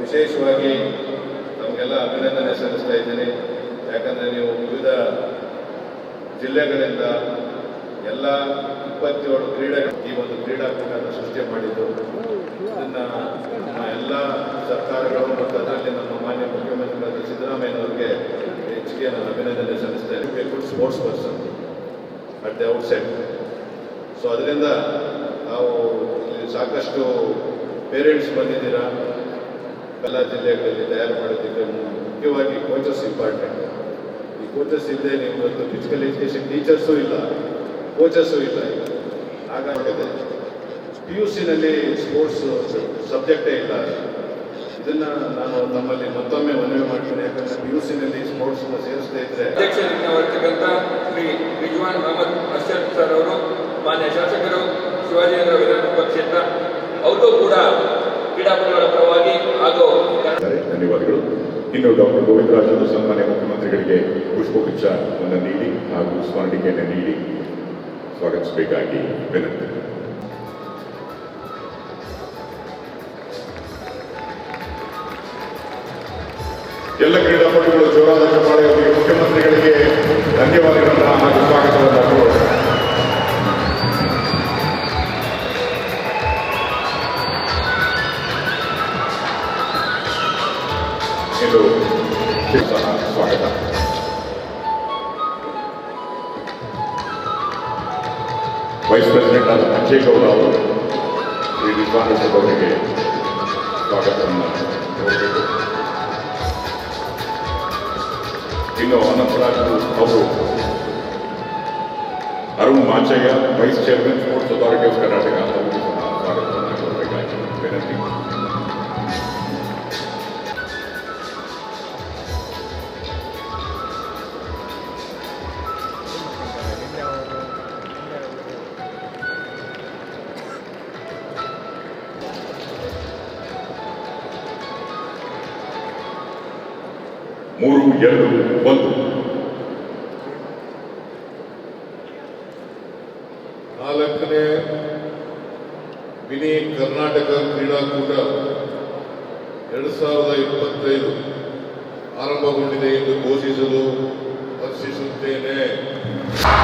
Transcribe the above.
ವಿಶೇಷವಾಗಿ ತಮಗೆಲ್ಲ ಅಭಿನಂದನೆ ಸಲ್ಲಿಸ್ತಾ ಇದ್ದೀನಿ. ಯಾಕಂದರೆ ನೀವು ವಿವಿಧ ಜಿಲ್ಲೆಗಳಿಂದ ಎಲ್ಲ ಇಪ್ಪತ್ತೇಳು ಕ್ರೀಡೆ ಈ ಒಂದು ಕ್ರೀಡಾಕೂಟವನ್ನು ಸೃಷ್ಟಿ ಮಾಡಿದ್ದು. ಇದನ್ನು ನಮ್ಮ ಎಲ್ಲ ಸರ್ಕಾರಗಳು ಮತ್ತು ಅದರಲ್ಲಿ ನಮ್ಮ ಮಾನ್ಯ ಮುಖ್ಯಮಂತ್ರಿಗಳಾದ ಸಿದ್ದರಾಮಯ್ಯನವರಿಗೆ ಹೆಚ್ಚಿಗೆ ನಾನು ಅಭಿನಂದನೆ ಸಲ್ಲಿಸ್ತೇನೆ a good sports person at the side so ಅದರಿಂದ ನಾವು ಸಾಕಷ್ಟು ಪೇರೆಂಟ್ಸ್ ಬಂದಿದ್ದೀರಾ? ಎಲ್ಲ ಜಿಲ್ಲೆಗಳಲ್ಲಿ ತಯಾರು ಮಾಡೋದಕ್ಕೆ ಮುಖ್ಯವಾಗಿ ಕೋಚಸ್ ಇಂಪಾರ್ಟೆಂಟ್ ಈ ಕೋಚಸ್ ಇಲ್ಲದೆ ನಿಮ್ಮದು ಫಿಸಿಕಲ್ ಎಜುಕೇಷನ್ ಟೀಚರ್ಸು ಇಲ್ಲ ಕೋಚಸ್ಸು ಇಲ್ಲ ಈಗ. ಹಾಗಾಗಿ ಪಿ ಯು ಸಿನಲ್ಲಿ ಸ್ಪೋರ್ಟ್ಸ್ ಸಬ್ಜೆಕ್ಟೇ ಇಲ್ಲ. ಇದನ್ನ ನಾನು ನಮ್ಮಲ್ಲಿ ಮತ್ತೊಮ್ಮೆ ಮನವಿ ಮಾಡ್ತೀನಿ, ಯಾಕಂದ್ರೆ ಪಿ ಯು ಸಿನಲ್ಲಿ ಸ್ಪೋರ್ಟ್ಸ್ ಸೇರಿಸದೇ ಇದ್ರೆ ಅಧ್ಯಕ್ಷರಿಂದ ವರ್ತಕ್ಕಂಥ ಶ್ರೀ ಮಾನ್ಯ ಶಾಸಕರು ಶಿವಾಜಿ ಕ್ಷೇತ್ರ ಅವರು ಕೂಡ ಕ್ರೀಡಾಪಟುಗಳ ಪರವಾಗಿ ಹಾಗೂ ಧನ್ಯವಾದಗಳು. ಇನ್ನು ಡಾಕ್ಟರ್ ಗೋವಿಂದರಾಜ್ ಅವರು ಸನ್ಮಾನ್ಯ ಮುಖ್ಯಮಂತ್ರಿಗಳಿಗೆ ಪುಷ್ಪಗುಚ್ಛವನ್ನು ನೀಡಿ ಹಾಗೂ ಸ್ಮರಣಿಕೆಯನ್ನು ನೀಡಿ ಸ್ವಾಗತಿಸಬೇಕಾಗಿ ವಿನಂತಿ. ಎಲ್ಲ ಕ್ರೀಡಾಪಟುಗಳು ಇದು ಸಹ ಸ್ವಾಗತ ವೈಸ್ ಪ್ರೆಸಿಡೆಂಟ್ ಆದ ಅಜ್ಜೇಗೌಡ ಅವರು ಶ್ರೀ ರಿಜ್ವಾನ್ ಅರ್ಷದ್ ಅವರಿಗೆ ಸ್ವಾಗತವನ್ನು ಕೋರಬೇಕು ಇನ್ನು ಅನಂತರಾಜ್ ಅವರು Arun Machaiah vice chairman sports authority of Karnataka ಮೂರು ಎರಡು ಒಂದು. ನಾಲ್ಕನೇ ಮಿನಿ ಕರ್ನಾಟಕ ಕ್ರೀಡಾಕೂಟ ಎರಡು ಸಾವಿರದ ಇಪ್ಪತ್ತೈದು ಆರಂಭಗೊಂಡಿದೆ ಎಂದು ಘೋಷಿಸಲು ಹರ್ಷಿಸುತ್ತೇನೆ